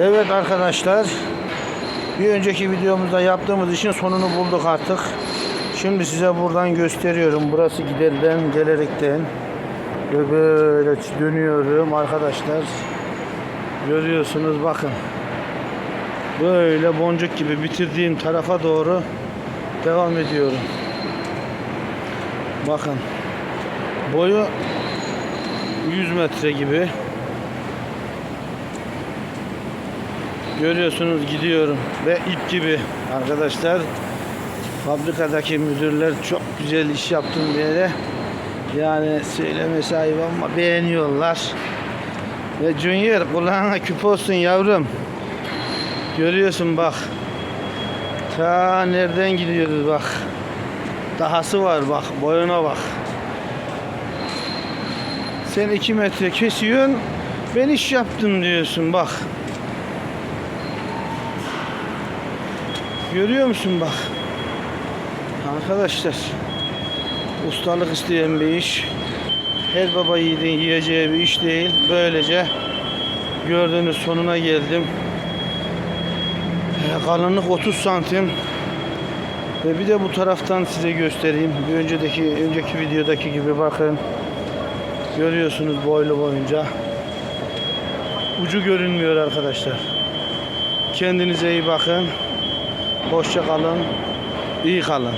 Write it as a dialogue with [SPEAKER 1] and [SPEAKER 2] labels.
[SPEAKER 1] Evet arkadaşlar. Bir önceki videomuzda yaptığımız işin sonunu bulduk artık. Şimdi size buradan gösteriyorum. Burası giderden gelerekten. Ve böyle dönüyorum arkadaşlar. Görüyorsunuz bakın. Böyle boncuk gibi bitirdiğim tarafa doğru devam ediyorum. Bakın. Boyu 100 metre gibi. Görüyorsunuz gidiyorum. Ve ip gibi. Arkadaşlar fabrikadaki müdürler çok güzel iş yaptım diye yani söyleme sahip ama beğeniyorlar. Ve Junior kulağına küp olsun yavrum. Görüyorsun bak. Ta nereden gidiyoruz bak. Dahası var bak boyuna bak. Sen 2 metre kesiyorsun ben iş yaptım diyorsun bak Görüyor musun bak. Arkadaşlar. Ustalık isteyen bir iş. Her baba yiğidin yiyeceği bir iş değil. Böylece gördüğünüz sonuna geldim. E, Kalınlık 30 santim. Ve bir de bu taraftan size göstereyim. Bir önceki önceki videodaki gibi bakın. Görüyorsunuz boylu boyunca. Ucu görünmüyor arkadaşlar. Kendinize iyi bakın. Hoşça kalın. iyi kalın.